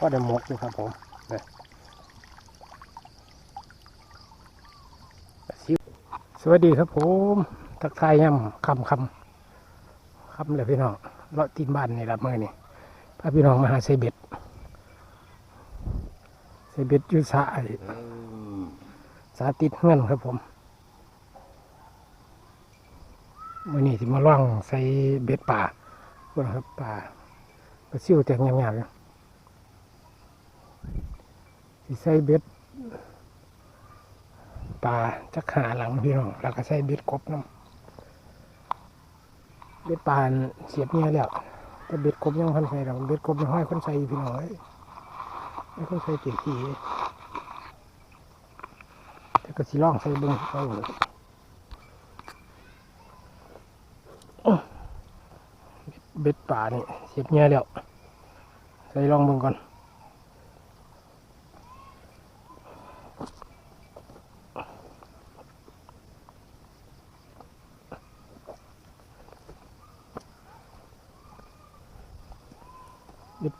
พ่อได้หมกอยู่ครับผมสวัสดีครับผม ทักทายย่ำคำคำคำเลยพี่น้องเลาะตีนบ้านนี่ละเมื่อนี่พาพี่น้องมาหาไซเบ็ดไซเบ็ดยุสาสาติดเงื่อนครับผมมื่อนี้ที่มาล่องใส่เบ็ดป่าพวกนครับป่าปลาซิวแตกงามๆอยู่ สิใส่เบ็ดปลาจักหาหลังพี่น้องแล้วก็ใส่เบ็ดกบน้ำเบ็ดปลานเสียบเนี่ยแล้วแต่เบ็ดกบยังพันใส่เราเบ็ดกบยังห้อยคนใส่พี่น้องเอ้ยไม่คนใส่เกี่ยขี้แต่ก็สิล่องใส่เบิ้งใส่เลยเบ็ดปลานี่เสียบเนี่ยแล้วใส่ลองเบิ้งก่อน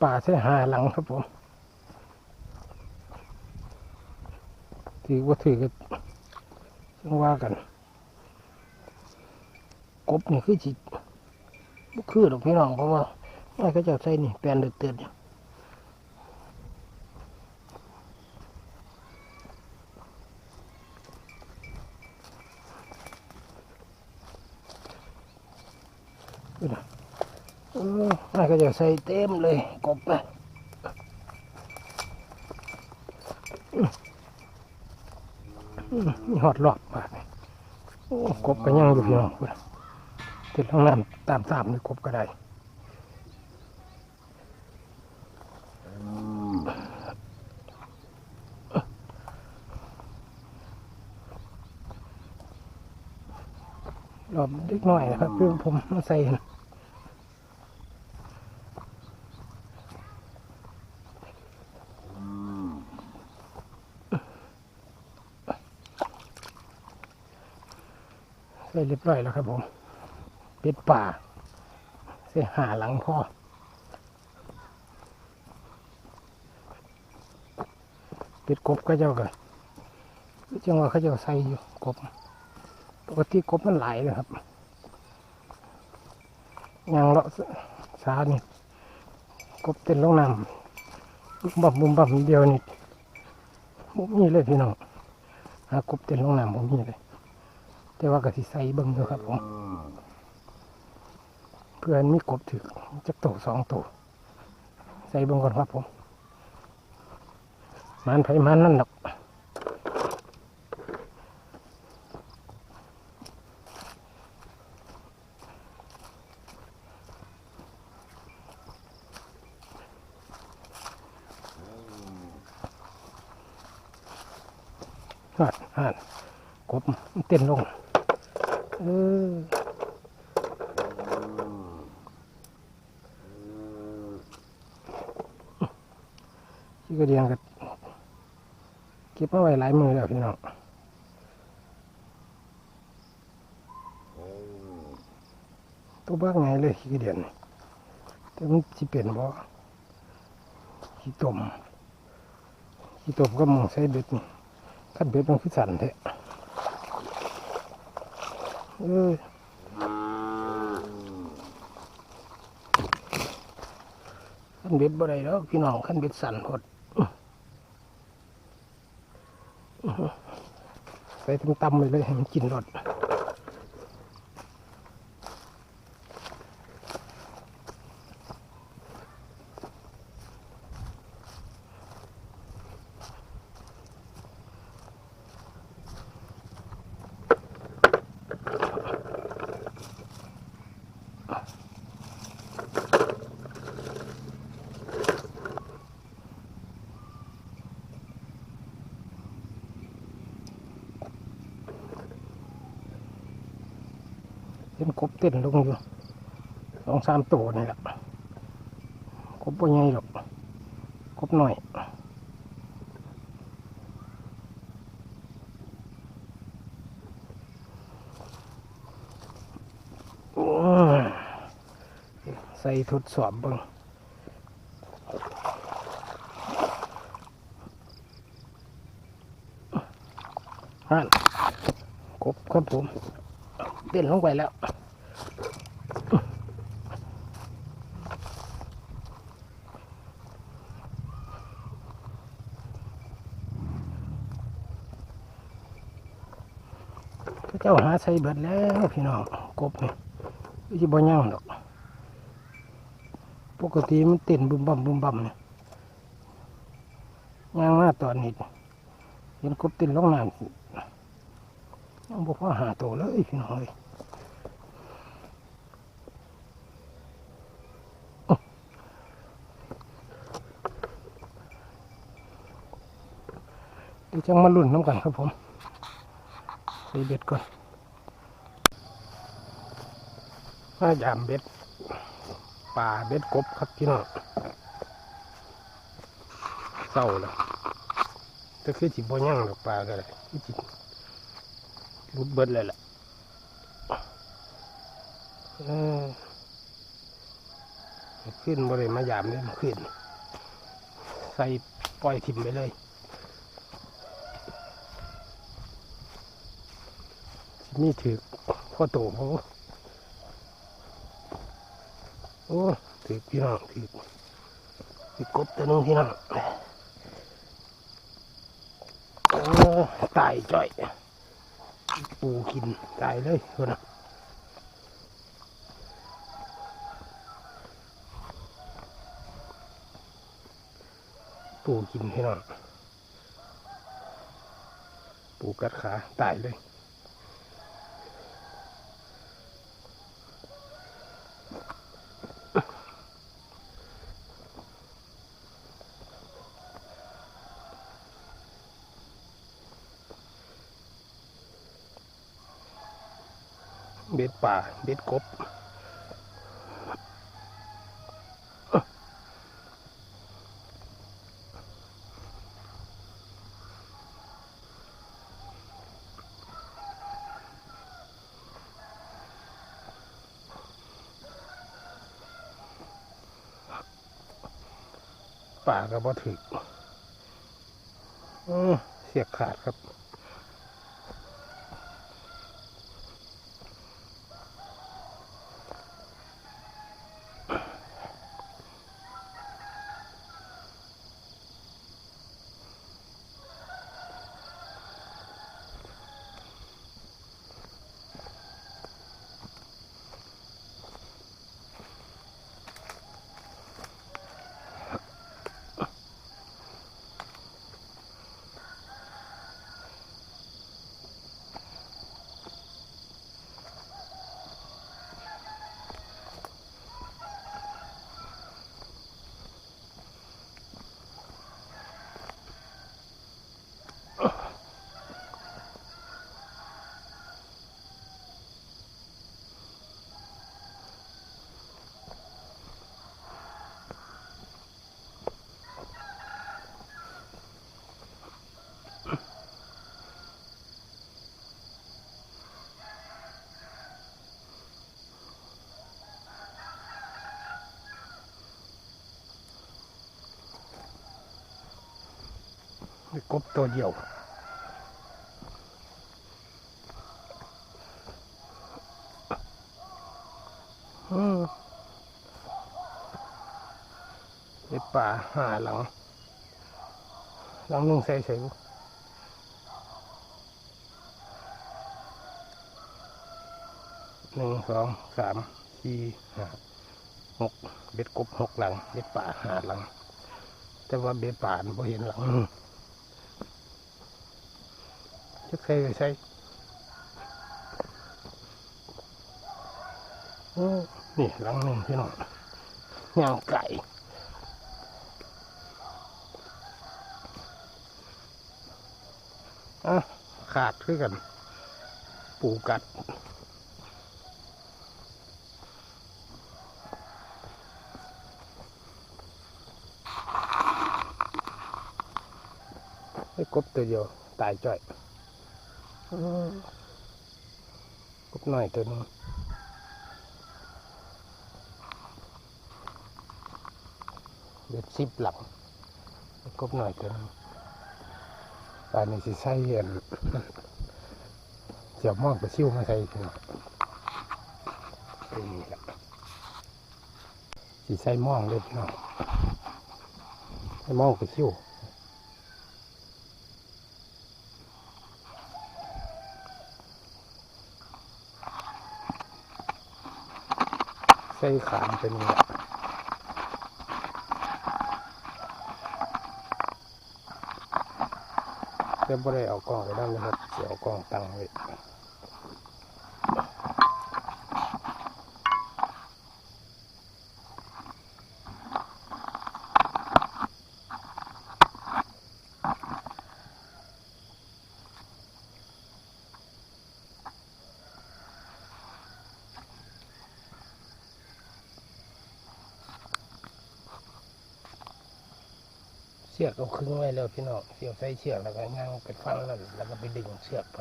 ป่าใช่หาหลังครับผม ถือว่าถือก็ต้องว่ากัน กบนี่คือจิบุคือดอกพี่น้องเพราะว่าไม่ก็จะใส่นี่แปลนเดือดเตือนอยู่ดูนะ เออน่า ก็ใส่เต็มเลยกบนะอื้ออื้อมีหอดหลอดมากกบก็ยังอยู่พี่น้องพุ่นติดห้องน้ำตามตามนี่กบก็ได้รอบเล็กน้อยนะครับเพื่อผมมาใส่ ใส่เรียบร้อยแล้วครับผม เป็ดป่าใส่หาหลังพ่อเป็ดกบก็เจ้ากันจังหวะเขาจ้าใส่อยู่กบปกติกบมันหลายเลยครับยางเลาะสานี่กบเต้นลงน้ำบุ้มบับบุ้มบับเดียวนี่บุ้มนี่เลยพี่น้องหากบเต้นลงน้ำบุ้มนี่เลย แต่ว่าก็สิใส่เบิ่งอยู่ครับผม เพื่อนมีกบถือจักโตสองโตวใส่เบิ่งก่อนครับผม มันไผมันนั่นดอกฮานฮานกบมันเต้นลง เออ ที่กระเดียงกับเก็บมาไว้หลายมือแล้วพี่น้องตัวบ้าไงเลยขี้กระเดียนแต่มันสิเปลี่ยนบ่ขี้ตมขี้ตมก็มองใส่เบ็ดนี่ขั้นเบ็ดมันคือสั่นแท้เออขั้นเบ็ดบ่ได้แล้วพี่น้องขั้นเบ็ดสั่นพดอื้อหือ ใส่ตำๆไปเลยให้มันกินรส ขึ้นลงอยู่สองสามตัวนี่แหละคบไปไงหรอกคบหน่อยใส่ทดสอบบ้างฮัลครบครับผมเด่นลงไปแล้ว ส่เบิดแล้วพี่น้องกบนี่ไม่ใช่บ่ย่างดอก ปกติมันเต้นบึมบั่มบึมบั่มเนี่ยย่างมาตอนนี้เห็นกบเต้นลงน้ำยังบ่พอหาตัวเลยพี่น้องเอ้ยเดี๋ยวจังมาลุ่นน้ำกันครับผมใส่เบ็ดก่อน มายามเบ็ดป่าเบ็ดกบครับพี่น้องเศร้าแล้วแต่คือจิบ่ย่างดอปลาก็ได้คือจิรุดเบิดเลยแหละขึ้นบริเวณมายามเลยมันขึ้น ใส่ปล่อยถิ่มไปเลยมีถือพ่อโตเขา โอ้ถือพี่น้องถือถือกบตัวนึงพี่น้องตายจ่อย ปูกินตายเลยคนนะปูกินพี่น้องปูกัดขาตายเลย เบ็ดป่า เบ็ดกบป่าก็บ่ถึกอื้อเสียขาดครับ กบตัวเดียวเด็ดป่าหาหลัง หลังหนึ่งใส่ใส่หนึ่งสองสามสี่ห้าหกเบ็ดกบหกหลังเบ็ดป่าหาหลัง แต่ว่าเบ็ดป่าไม่เห็นหลัง จักใส่ก็ใส่โอ้นี่หลังหนึ่งพี่น้องย่างไก่อะขาดคือกัน ปูกัดไอ้กบตัวเดียว ตายจ่อย กบหน่อยตัวนึงเบ็ดสิบหลังกบหน่อยตัวนึงตอนนี้สิใส่เห็นเสียบมองไปซิ่วมาใส่พี่น้องนนี่แหละสีใส่มองเลยพี่น้องใส่มองไปซิ่ว ใส่ขามเป็นแบบจะแต่บ่ได้เอากล้องไปนั่นนะครับเสียเอากล้องตั้งไว้ เชือกเอาครึ่งไว้แล้วพี่น้องเสียบใส่เชือกแล้วก็ย่างไปฟังแล้วแล้วก็ไปดึงเชือกไป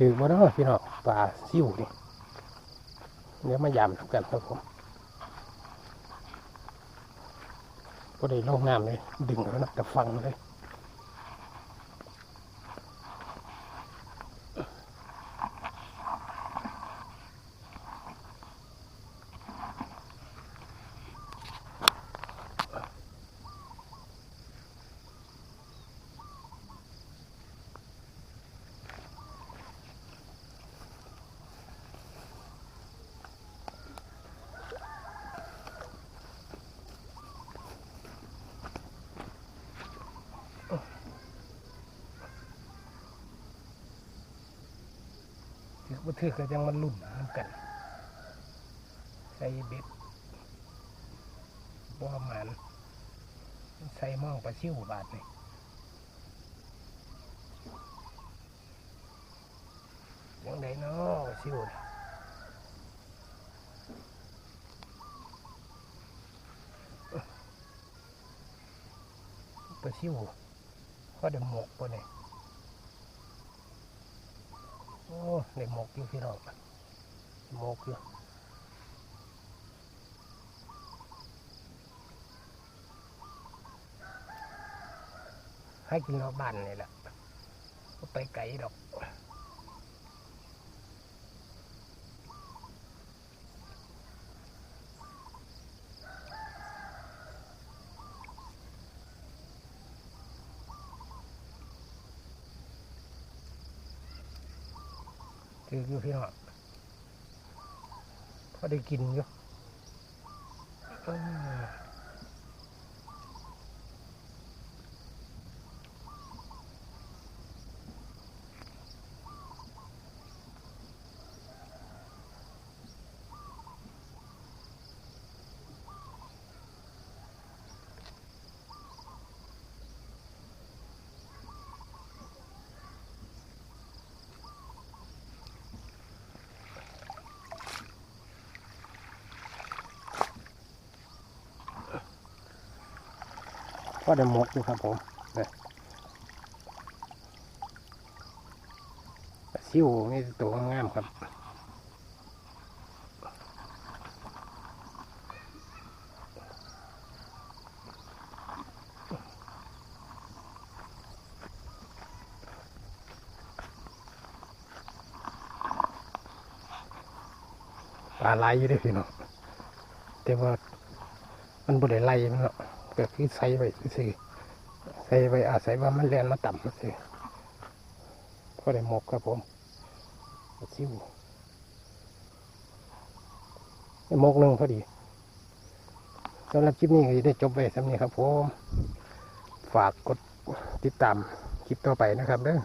ถือมาเนาะพี่น้องปลาซิ่วนี่เดี๋ยวมายำทำกันครับผมก็ได้ลงน้ำเลย ดึงแล้วนะแต่ฟังเลย บ่ถือก็ยังมันลุ่นน้ำกัน ใส่เบ็ดบ่หมันใส่มองปลาซิ่วบาทนี่ยังไงเนาะปลาซิ่วปลาซิ่วก็เดหมกปะเนี่ย โอ้ในหมกอยู่พี่น้องหมกอยู่ให้กินนอกบ้านนี่แหละก็ไปไกลดอก คืออยู่พี่น้องพอได้กินอยู่ ก็ได้หมดอยู่ครับผมเนี่ยซิวนี่ตัวงามครับปลาไหลอยู่ด้วยพี่น้องแต่ว่ามันบ่ได้ไหลมันหรอกะก็คือใส่ไว้สิใส่ไว้อาศัยว่ามันแลนมาต่ำซื่อก็ได้หมกครับผมชิวได้หมกหนึ่งพอดีสำหรับคลิปนี้ก็จะได้จบไปสำนี้ครับผม ฝากกดติดตามคลิปต่อไปนะครับเด้อ